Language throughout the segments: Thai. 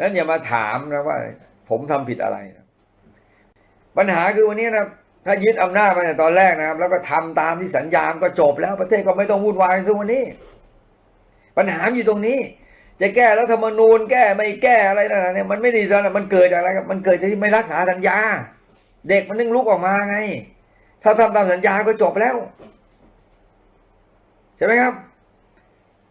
นั้นอย่ามาถามนะว่า ผมทำผิดอะไรนะปัญหาคือวันนี้นะถ้ายึดอำนาจมาแต่ตอนแรกนะครับ แล้วก็ทำตามที่สัญญามก็จบแล้วประเทศก็ไม่ต้องวุ่นวายทุกวันนี้ ปัญหาอยู่ตรงนี้ จะแก้รัฐธรรมนูญแก้ไม่แก้อะไรนะเนี่ยมันไม่ดีแล้วนะมันเกิดจากอะไรครับมันเกิดจากที่ไม่รักษาสัญญา เด็กมันนึงลุกออกมาไง ถ้าทำตามสัญญาก็จบแล้ว ใช่ไหมครับ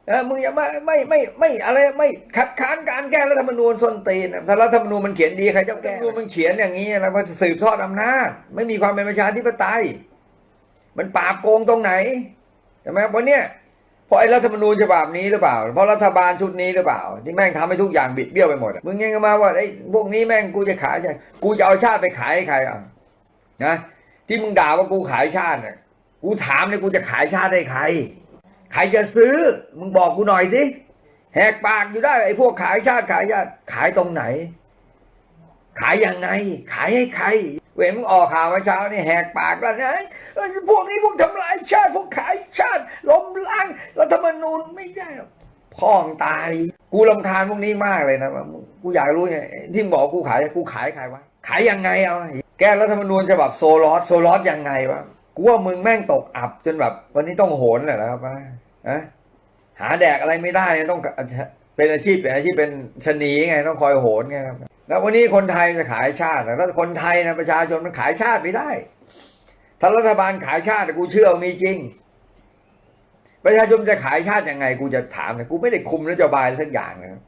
เออมึงอย่าไม่ไม่ไม่ไม่อะไรไม่คัดค้านการแก้รัฐธรรมนูญส้นตีนนะถ้ารัฐธรรมนูญมันเขียนดีใครจะแก้รัฐธรรมนูญมันเขียนอย่างนี้แล้วมันสืบทอดอำนาจไม่มีความเป็นประชาธิปไตย มันปราบโกงตรงไหนใช่ไหมครับวันเนี้ยเพราะไอ้รัฐธรรมนูญฉบับนี้หรือเปล่า เพราะรัฐบาลชุดนี้หรือเปล่า ที่แม่งทำให้ทุกอย่างบิดเบี้ยวไปหมดอะมึงยังมาว่าไอ้พวกนี้แม่งกูจะขายใช่กูจะเอาชาติไปขายให้ใครอะนะที่มึงด่าว่ากูขายชาติเนี่ยกูถามเนี่ยกูจะขายชาติให้ใคร ใครจะซื้อ มึงบอกกูหน่อยสิ แหกปากอยู่ได้ไอ้พวกขายชาติขายชาติขายตรงไหน ขายยังไง ขายให้ใคร เว้นมึงออกข่าวเมื่อเช้านี่แหกปากแล้วนะเอ้พวกนี้พวกทำลายชาติ พวกขายชาติล้มล้างรัฐธรรมนูญไม่ได้พ่องตาย กูลำคาญพวกนี้มากเลยนะมึงกูอยากรู้ไงที่บอกกูขายกูขายใครวะขายยังไงเอาแก้รัฐธรรมนูญฉบับโซลอสโซลอสยังไงวะกูว่ามึงแม่งตกอับจนแบบวันนี้ต้องโหนแหละนะครับะหาแดกอะไรไม่ได้ต้องเป็นอาชีพเป็นอาชีพเป็นชนีไงต้องคอยโหนไงครับแล้ววันนี้คนไทยจะขายชาติแล้วคนไทยนะประชาชนมันขายชาติไม่ได้ ถ้ารัฐบาลขายชาติกูเชื่อมีจริง ประชาชนจะขายชาติยังไง กูจะถามเนี่ยกูไม่ได้คุมนโยบายสักอย่างนะ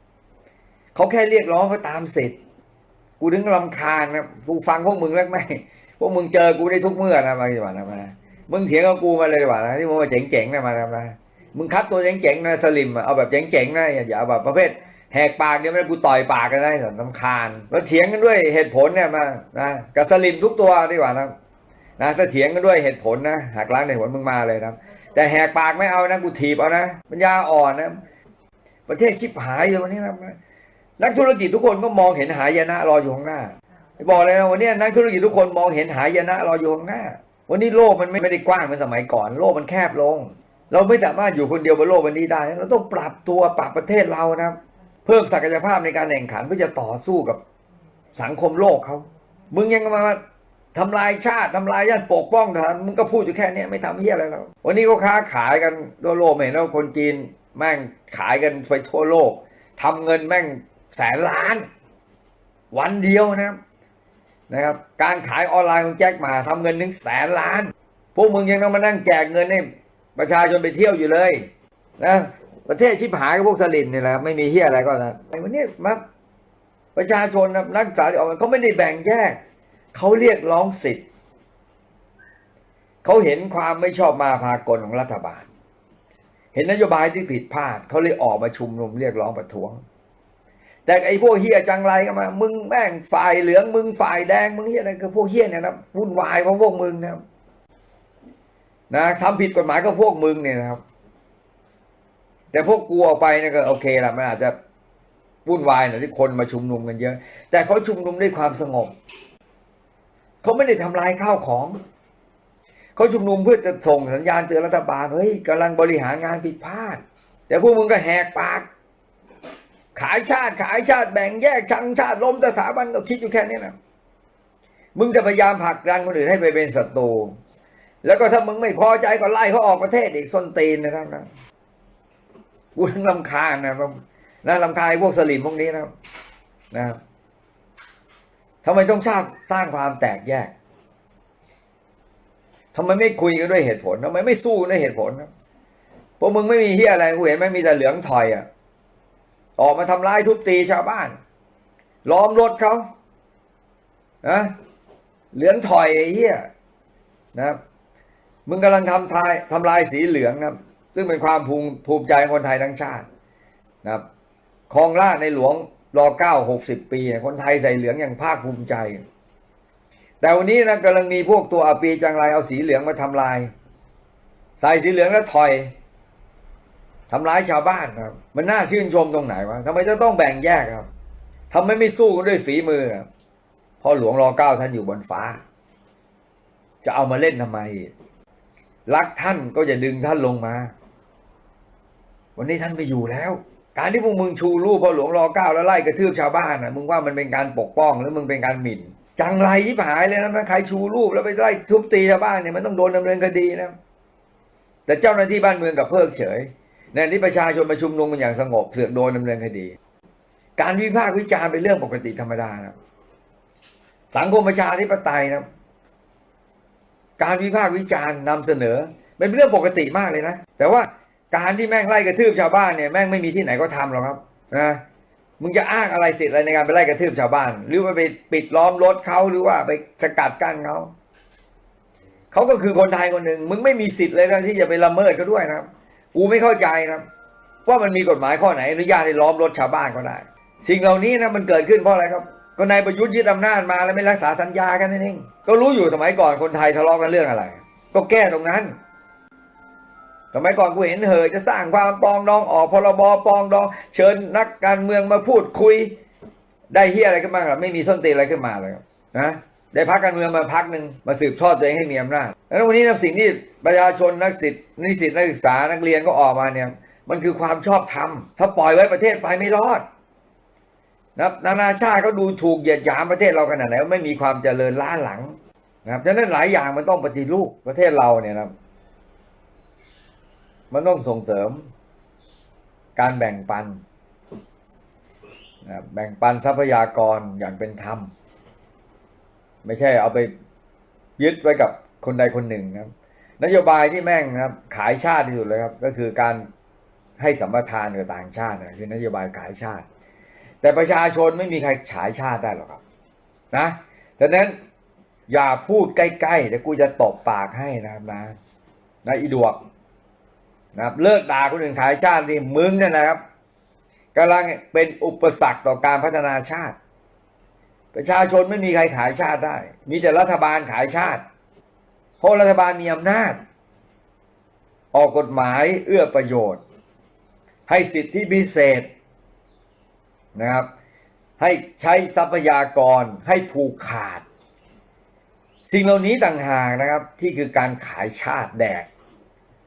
เขาแค่เรียกร้องเขาตามสิทธิ์กูถึงรำคาญนะกูฟังพวกมึงแล้วไหมพวกมึงเจอกูได้ทุกเมื่อนะมาดีกว่านะมามึงเถียงกับกูมาเลยดีกว่านะที่มึงมาเจ๋งๆนะมานะ มึงคัดตัวเจ๋งๆนะสลิมอะเอาแบบเจ๋งๆนะอย่าเอาแบบประเภทแหกปากเดี๋ยวไม่ได้กูต่อยปากกันได้สันลำคาญแล้วเถียงกันด้วยเหตุผลเนี่ยมานะกับสลิมทุกตัวดีกว่านะนะถ้าเถียงกันด้วยเหตุผลนะหักล้างในผลมึงมาเลยนะแต่แหกปากไม่เอานะกูถีบเอานะปัญญาอ่อนนะประเทศชิบหายอยู่วันนี้นะนักธุรกิจทุกคนก็มองเห็นหายนะรออยู่ข้างหน้าบอกเลยนะวันนี้นักธุรกิจทุกคนมองเห็นหายนะรออยู่ข้างหน้า วันนี้โลกมันไม่ได้กว้างเหมือนสมัยก่อน โลกมันแคบลง เราไม่สามารถอยู่คนเดียวบนโลกวันนี้ได้ เราต้องปรับตัวปรับประเทศเรานะครับ เพิ่มศักยภาพในการแข่งขันเพื่อจะต่อสู้กับสังคมโลกเขา มึงยังมาทำลายชาติทำลายญาติปกป้องทหารมึงก็พูดอยู่แค่นี้ไม่ทำเฮี้ยอะไรแล้ว วันนี้ก็ค้าขายกันทั่วโลกเห็นแล้วคนจีนแม่งขายกันไปทั่วโลกทำเงินแม่งแสนล้าน วันเดียวนะครับนะครับ การขายออนไลน์ของแจ็คมาทำเงินถึงแสนล้าน พวกมึงยังต้องมานั่งแจกเงินให้ ประชาชนไปเที่ยวอยู่เลย นะประเทศชิบหายกับพวกสลินเนี่ยแหละไม่มีเฮียอะไรก็นะไอ้วันนี้มาประชาชนนะนักศึกษาที่ออกมาเขาไม่ได้แบ่งแยกเขาเรียกร้องสิทธิ์เขาเห็นความไม่ชอบมาพากลของรัฐบาล เห็นนโยบายที่ผิดพลาดเขาเลยออกมาชุมนุมเรียกร้องประท้วง แต่ไอ้พวกเฮียจังไรก็มา มึงแม่งฝ่ายเหลืองมึงฝ่ายแดงมึงเฮียอะไรคือพวกเฮียเนี่ยนะวุ่นวายเพราะพวกมึงนะครับ นะทำผิดกฎหมายก็พวกมึงเนี่ยนะครับ แต่พวกกูออกไปเนี่ยก็โอเคละมันอาจจะวุ่นวายหน่อยที่คนมาชุมนุมกันเยอะ แต่เขาชุมนุมด้วยความสงบเขาไม่ได้ทำลายข้าวของเขาชุมนุมเพื่อจะส่งสัญญาณเตือนรัฐบาลเฮ้ยกำลังบริหารงานผิดพลาด แต่พวกมึงก็แหกปาก ขายชาติขายชาติแบ่งแยกชังชาติล้มสถาบันก็คิดอยู่แค่นี้นะมึงจะพยายามผลักดันคนอื่นให้ไปเป็นศัตรู แล้วก็ถ้ามึงไม่พอใจก็ไล่เขาออกประเทศอีกส้นตีนนะครับนะกูทั้งลำคาญนะครับนะลำคาญพวกสลิมพวกนี้นะครับนะทำไมต้องชาติสร้างความแตกแยกทำไมไม่คุยกันด้วยเหตุผลทำไมไม่สู้ด้วยเหตุผลนะพวกมึงไม่มีเฮียอะไรกูเห็นไหมมีแต่เหลืองถอยอะ ออกมาทำร้ายทุบตีชาวบ้าน ล้อมรถเขานะเหลืองถอยไอ้เหี้ยนะครับ มึงกำลังทำทายทำลายสีเหลืองนะครับ ซึ่งเป็นความภูมิภูมิใจของคนไทยทั้งชาตินะครับครองราชในหลวงรอเก้าหกสิบปี คนไทยใส่เหลืองอย่างภาคภูมิใจ แต่วันนี้นะกำลังมีพวกตัวอาปีจังไรเอาสีเหลืองมาทำลาย ใส่สีเหลืองแล้วถอยทำร้ายชาวบ้านครับ มันน่าชื่นชมตรงไหนวะทำไมจะต้องแบ่งแยกครับทำไมไม่สู้กันด้วยฝีมือครับเพ่อหลวงรอเก้าท่านอยู่บนฟ้า จะเอามาเล่นทำไม รักท่านก็อย่าดึงท่านลงมา วันนี้ท่านไม่อยู่แล้ว การที่พวกมึงชูรูปพ่อหลวงรอเก้าแล้วไล่กระทืบชาวบ้านอะมึงว่ามันเป็นการปกป้องหรือมึงเป็นการหมิ่น จังไรที่หายเลยนะถ้าใครชูรูปแล้วไปไล่ทุบตีชาวบ้านเนี่ยมันต้องโดนดำเนินคดีนะแต่เจ้าหน้าที่บ้านเมืองกับเพิกเฉยในที่ประชาชนมาชุมนุมกันอย่างสงบเสือกโดนดำเนินคดี การวิพากษ์วิจารณ์เป็นเรื่องปกติธรรมดานะสังคมประชาธิปไตยนะ การวิพากษ์วิจารณ์นำเสนอ เป็นเรื่องปกติมากเลยนะ แต่ว่าการที่แม่งไล่กระทืบชาวบ้านเนี่ยแม่งไม่มีที่ไหนก็ทำหรอกครับนะมึงจะอ้างอะไรสิทธิ์อะไรในการไปไล่กระทืบชาวบ้าน หรือว่าไปปิดล้อมรถเขาหรือว่าไปสกัดกั้นเขาเขาก็คือคนไทยคนหนึ่งมึงไม่มีสิทธิ์เลยนะที่จะไปละเมิดเขาด้วยนะครับ กูไม่เข้าใจนะว่ามันมีกฎหมายข้อไหนอนุญาตให้ล้อมรถชาวบ้านก็ได้ สิ่งเหล่านี้นะมันเกิดขึ้นเพราะอะไรครับ ก็นายประยุทธ์ยึดอำนาจมาแล้วไม่รักษาสัญญากันนั่นเองก็รู้อยู่สมัยก่อนคนไทยทะเลาะกันเรื่องอะไร ก็แก้ตรงนั้น สมัยก่อนกูเห็นเหยจะสร้างความปองดองออกพรบปองดอง เชิญนักการเมืองมาพูดคุย ได้เฮียอะไรขึ้นมาหรอไม่มีส้นตีนอะไรขึ้นมาเลยครับนะได้พักการเมืองมาพักหนึ่งมาสืบทอดตัวเองให้มีอำนาจแล้ววันนี้นะสิ่งที่ประชาชนนักศิษย์นิสิตนักศึกษานักเรียนก็ออกมาเนี่ยมันคือความชอบธรรมถ้าปล่อยไว้ประเทศไปไม่รอด นะครับนานาชาติเขาดูถูกเหยียดหยามประเทศเราขนาดไหนว่าไม่มีความเจริญล้าหลังนะครับฉะนั้นหลายอย่างมันต้องปฏิรูปประเทศเราเนี่ยนะครับมันต้องส่งเสริม การแบ่งปันนะครับแบ่งปันทรัพยากรอย่างเป็นธรรม ไม่ใช่เอาไปยึดไว้กับคนใดคนหนึ่งนะครับ นโยบายที่แม่งนะครับ ขายชาติที่สุดเลยครับ ก็คือการให้สัมปทานกับต่างชาตินะคือนโยบายขายชาติ แต่ประชาชนไม่มีใครฉายชาติได้หรอกครับนะดังนั้นอย่าพูดใกล้ๆเดี๋ยวกูจะตบปากให้นะครับนะนะอีดวกนะครับเลิกด่าคนอื่นขายชาตินี่มึงเนี่ยนะครับกำลังเป็นอุปสรรคต่อการพัฒนาชาติ ประชาชนไม่มีใครขายชาติได้ มีแต่รัฐบาลขายชาติ เพราะรัฐบาลมีอำนาจ ออกกฎหมายเอื้อประโยชน์ ให้สิทธิพิเศษ นะครับ ให้ใช้ทรัพยากรให้ผูกขาด สิ่งเหล่านี้ต่างหากนะครับที่คือการขายชาติแดก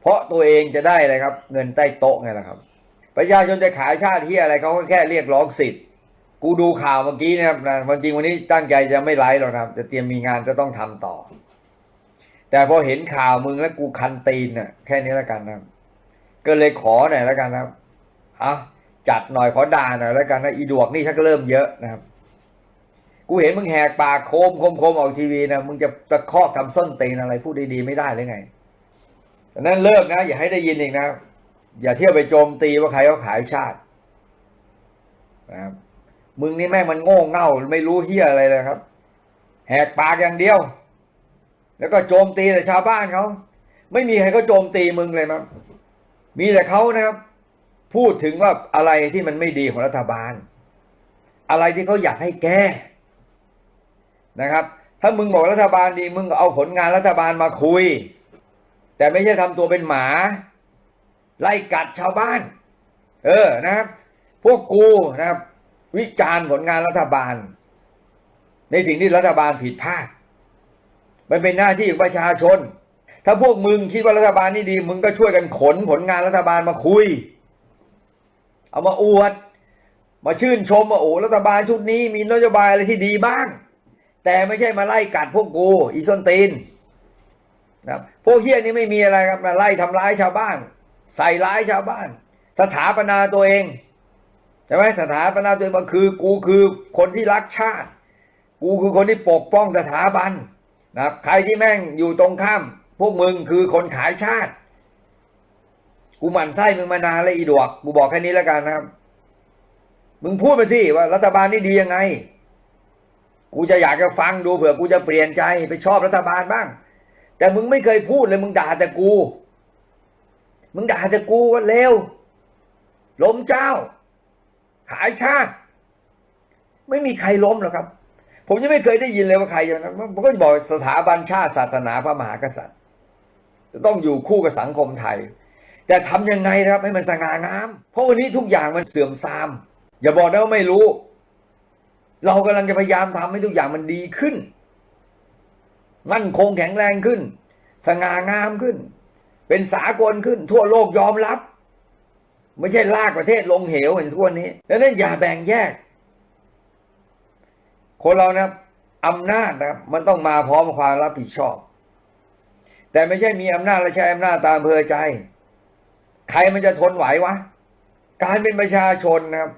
เพราะตัวเองจะได้อะไรครับ เงินใต้โต๊ะไงล่ะครับ ประชาชนจะขายชาติที่อะไรเขาก็แค่เรียกร้องสิทธิ์กูดูข่าวเมื่อกี้นะครับนะวันจริงวันนี้ตั้งใจจะไม่ไลฟ์หรอกครับ จะเตรียมมีงานจะต้องทำต่อ แต่พอเห็นข่าวมึงแล้วกูคันตีนน่ะแค่นี้แล้วกันนะก็เลยขอหน่อยแล้วกันนะครับอะ จัดหน่อยขอด่าหน่อยแล้วกันนะอีดวกนี่ชักเริ่มเยอะนะครับ กูเห็นมึงแหกปากโคมโคมโคมออกทีวีนะมึงจะตะคอกทำส้นตีนอะไรพูดดีๆไม่ได้เลยไงดังนั้นเลิกนะ อย่าให้ได้ยินอีกนะอย่าเที่ยวไปโจมตีว่าใครเขาขายชาตินะครับมึงนี่แม่งมันโง่เง่าไม่รู้เฮียอะไรเลยครับ แหกปากอย่างเดียว แล้วก็โจมตีแต่ชาวบ้านเขาไม่มีใครเขาโจมตีมึงเลยมั้งมีแต่เขานะครับ พูดถึงว่าอะไรที่มันไม่ดีของรัฐบาล อะไรที่เขาอยากให้แก้นะครับ ถ้ามึงบอกรัฐบาลดีมึงก็เอาผลงานรัฐบาลมาคุย แต่ไม่ใช่ทำตัวเป็นหมา ไล่กัดชาวบ้าน เออนะครับ พวกกูนะครับ วิจารณ์ผลงานรัฐบาล ในสิ่งที่รัฐบาลผิดพลาดมันเป็นหน้าที่ของประชาชน ถ้าพวกมึงคิดว่ารัฐบาลนี่ดี มึงก็ช่วยกันขนผลงานรัฐบาลมาคุย เอามาอวด มาชื่นชมว่าโอ้รัฐบาลชุดนี้มีนโยบายอะไรที่ดีบ้าง แต่ไม่ใช่มาไล่กัดพวกกูอีส้นตีนนะครับพวกเฮี้ยนี่ไม่มีอะไรครับมาไล่ทำร้ายชาวบ้าน ใส่ร้ายชาวบ้าน สถาปนาตัวเองใช่ไหมสถาปนาตัวเองมันคือ กูคือคนที่รักชาติ กูคือคนที่ปกป้องสถาบันนะครับใครที่แม่งอยู่ตรงข้าม พวกมึงคือคนขายชาติ กูหมั่นไส้มึงมานานแล้วอีดวกกูบอกแค่นี้แล้วกันนะครับ มึงพูดมาสิว่า รัฐบาลนี่ดียังไง กูจะอยากจะฟังดูเผื่อกูจะเปลี่ยนใจไปชอบรัฐบาลบ้าง แต่มึงไม่เคยพูดเลย มึงด่าแต่กู มึงด่าแต่กูว่าเลวล้มเจ้า ขายชาติ ไม่มีใครล้มหรอกครับ ผมยังไม่เคยได้ยินเลยว่าใครอย่างนั้นผมก็จะบอกสถาบันชาติศาสนาพระมหากษัตริย์ จะต้องอยู่คู่กับสังคมไทย แต่ทำยังไงนะครับให้มันสง่างาม เพราะวันนี้ทุกอย่างมันเสื่อมทราม อย่าบอกนะว่าไม่รู้ เรากำลังจะพยายามทำให้ทุกอย่างมันดีขึ้น มั่นคงแข็งแรงขึ้น สง่างามขึ้น เป็นสากลขึ้น ทั่วโลกยอมรับ ไม่ใช่ลากประเทศลงเหวเหมือนทุกวันนี้ดังนั้นอย่าแบ่งแยก คนเรานะอำนาจนะมันต้องมาพร้อมความรับผิดชอบ แต่ไม่ใช่มีอำนาจและใช้อำนาจตามเพอใจ ใครมันจะทนไหววะ การเป็นประชาชนนะครับ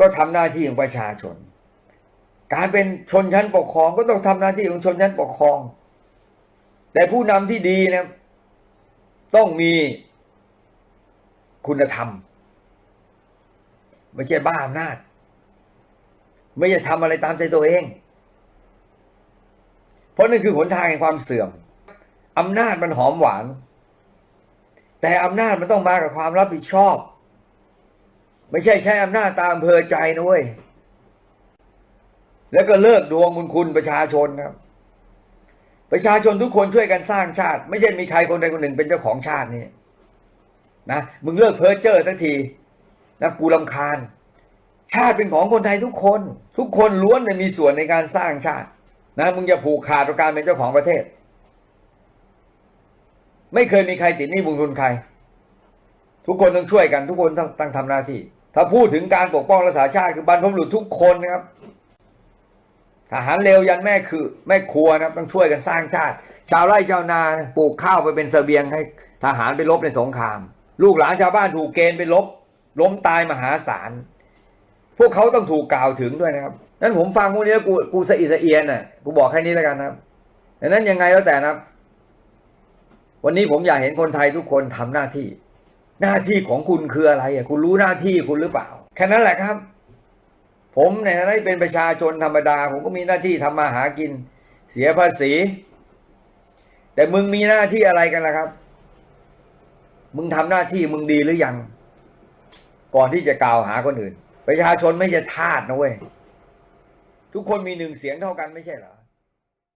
ก็ทำหน้าที่ของประชาชน การเป็นชนชั้นปกครองก็ต้องทำหน้าที่ของชนชั้นปกครอง แต่ผู้นำที่ดีนะต้องมีคุณธรรม ไม่ใช่บ้าอำนาจ ไม่ใช่ทำอะไรตามใจตัวเอง เพราะนั่นคือหนทางแห่งความเสื่อมอำนาจมันหอมหวาน แต่อำนาจมันต้องมากับความรับผิดชอบ ไม่ใช่ใช้อำนาจตามอำเภอใจนะเว้ยแล้วก็เลิกดวงบุญคุณประชาชนครับ ประชาชนทุกคนช่วยกันสร้างชาติ ไม่ใช่มีใครคนใดคนหนึ่งเป็นเจ้าของชาตินี่นะมึงเลิกเพ้อเจ้อสักทีนะกูลำคาญ ชาติเป็นของคนไทยทุกคน ทุกคนล้วนมีส่วนในการสร้างชาตินะมึงอย่าผูกขาดต่อการเป็นเจ้าของประเทศ ไม่เคยมีใครติดหนี้บุญคุณใคร ทุกคนต้องช่วยกัน ทุกคนต้องต้องทำหน้าที่ ถ้าพูดถึงการปกป้องรักษาชาติคือบรรพบุรุษทุกคนนะครับทหารเร็วยันแม่คือแม่ครัวนะครับต้องช่วยกันสร้างชาติ ชาวไร่ชาวนาปลูกข้าวไปเป็นเสบียงให้ทหารไปรบในสงคราม ลูกหลานชาวบ้านถูกเกณฑ์ไปรบล้มตายมหาศาลพวกเขาต้องถูกกล่าวถึงด้วยนะครับนั้นผมฟังพวกนี้กูกูสะอิดสะเอียนน่ะกูบอกแค่นี้แล้วกันนะครับดังนั้นยังไงแล้วแต่นะครับ วันนี้ผมอยากเห็นคนไทยทุกคนทำหน้าที่ หน้าที่ของคุณคืออะไรอะคุณรู้หน้าที่คุณหรือเปล่า แค่นั้นแหละครับ ผมในฐานะที่เป็นประชาชนธรรมดา ผมก็มีหน้าที่ทำมาหากิน เสียภาษี แต่มึงมีหน้าที่อะไรกันล่ะครับ มึงทำหน้าที่มึงดีหรือยัง ก่อนที่จะกล่าวหาคนอื่น ประชาชนไม่ใช่ทาสนะเว้ยทุกคนมีหนึ่งเสียงเท่ากันไม่ใช่เหรอ